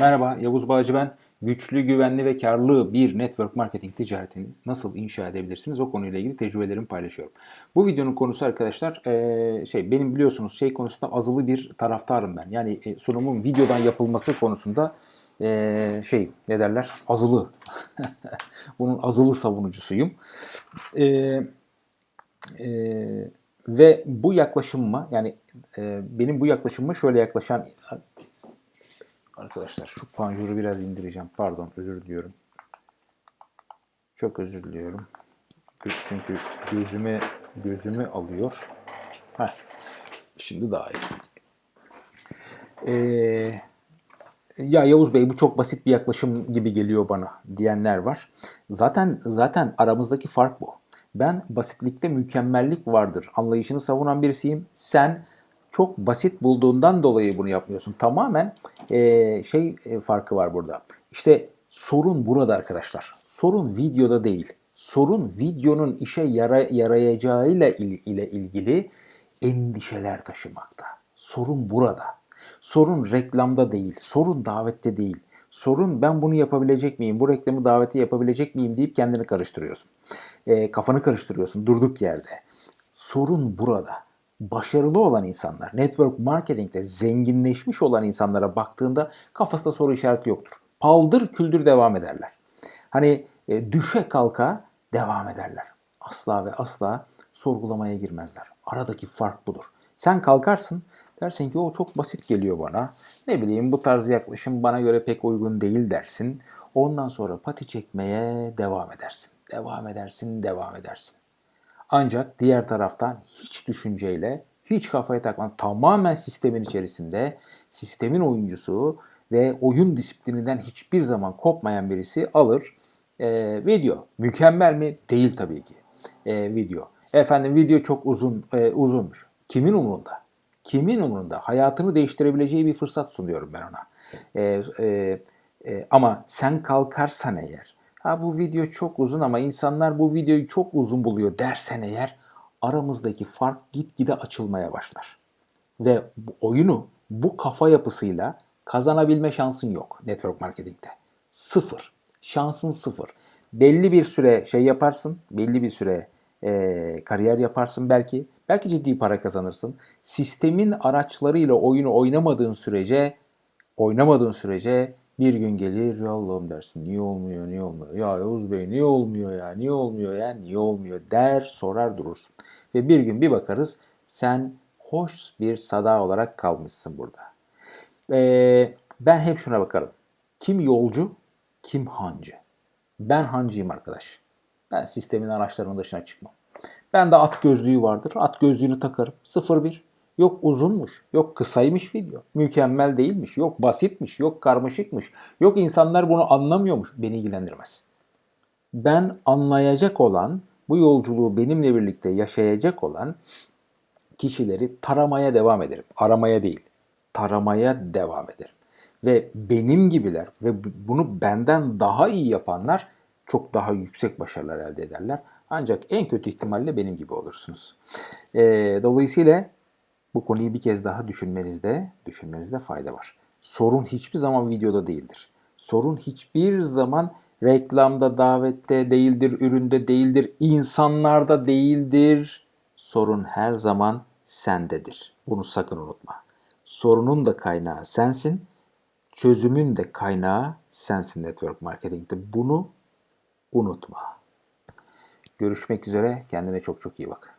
Merhaba, Yavuz Bağcı ben. Güçlü, güvenli ve karlı bir network marketing ticaretini nasıl inşa edebilirsiniz o konuyla ilgili tecrübelerimi paylaşıyorum. Bu videonun konusu arkadaşlar şey benim biliyorsunuz şey konusunda azılı bir taraftarım ben. Yani e, sunumun videodan yapılması konusunda şey ne derler azılı. Bunun azılı savunucusuyum. Ve bu yaklaşımıma yani benim bu yaklaşımıma şöyle yaklaşan Arkadaşlar şu panjuru biraz indireceğim. Pardon özür diliyorum. Çok özür diliyorum. Çünkü gözüme gözümü alıyor. Heh. Şimdi daha iyi. Ee, ya Yavuz Bey bu çok basit bir yaklaşım gibi geliyor bana diyenler var. Zaten zaten aramızdaki fark bu. Ben basitlikte mükemmellik vardır anlayışını savunan birisiyim. Sen çok basit bulduğundan dolayı bunu yapmıyorsun. Tamamen eee, şey e, farkı var burada. İşte sorun burada arkadaşlar. Sorun videoda değil. Sorun videonun işe yara, yarayacağıyla il- ile ilgili endişeler taşımakta. Sorun burada. Sorun reklamda değil. Sorun davette değil. Sorun ben bunu yapabilecek miyim? Bu reklamı daveti yapabilecek miyim deyip kendini karıştırıyorsun. Eee, kafanı karıştırıyorsun durduk yerde. Sorun burada. Başarılı olan insanlar, network marketingte zenginleşmiş olan insanlara baktığında kafasında soru işareti yoktur. Paldır küldür devam ederler. Hani e, düşe kalka devam ederler. Asla ve asla sorgulamaya girmezler. Aradaki fark budur. Sen kalkarsın dersin ki o çok basit geliyor bana. Ne bileyim bu tarz yaklaşım bana göre pek uygun değil dersin. Ondan sonra pati çekmeye devam edersin. Devam edersin, devam edersin. Ancak diğer taraftan hiç düşünceyle, hiç kafaya takmadan tamamen sistemin içerisinde, sistemin oyuncusu ve oyun disiplininden hiçbir zaman kopmayan birisi alır e, video. Mükemmel mi? Değil tabii ki. E, video. Efendim video çok uzun e, uzunmuş. Kimin umurunda? Kimin umurunda? Hayatını değiştirebileceği bir fırsat sunuyorum ben ona. E, e, e, ama sen kalkarsan eğer, ha bu video çok uzun ama insanlar bu videoyu çok uzun buluyor dersen eğer, aramızdaki fark gitgide açılmaya başlar. Ve bu oyunu bu kafa yapısıyla kazanabilme şansın yok network marketingte. Sıfır. Şansın sıfır. Belli bir süre şey yaparsın, belli bir süre e, kariyer yaparsın belki. Belki ciddi para kazanırsın. Sistemin araçlarıyla oyunu oynamadığın sürece oynamadığın sürece bir gün gelir ya Allah'ım dersin niye olmuyor niye olmuyor ya Yavuz Bey niye olmuyor ya niye olmuyor ya niye olmuyor der sorar durursun. Ve bir gün bir bakarız sen hoş bir sada olarak kalmışsın burada. Ee, ben hep şuna bakarım. Kim yolcu, kim hancı. Ben hancıyım arkadaş. Ben sistemin araçlarının dışına çıkmam. Ben de at gözlüğü vardır. At gözlüğünü takarım. 01. Yok uzunmuş, yok kısaymış video. Mükemmel değilmiş, yok basitmiş, yok karmaşıkmış. Yok insanlar bunu anlamıyormuş. Beni ilgilendirmez. Ben anlayacak olan, bu yolculuğu benimle birlikte yaşayacak olan kişileri taramaya devam ederim. Aramaya değil, taramaya devam ederim. Ve benim gibiler ve bu- bunu benden daha iyi yapanlar çok daha yüksek başarılar elde ederler. Ancak en kötü ihtimalle benim gibi olursunuz. Ee, dolayısıyla bu konuyu bir kez daha düşünmenizde, düşünmenizde fayda var. Sorun hiçbir zaman videoda değildir. Sorun hiçbir zaman reklamda, davette değildir, üründe değildir, insanlarda değildir. Sorun her zaman sendedir. Bunu sakın unutma. Sorunun da kaynağı sensin, çözümün de kaynağı sensin network marketingte. Bunu unutma. Görüşmek üzere. Kendine çok çok iyi bak.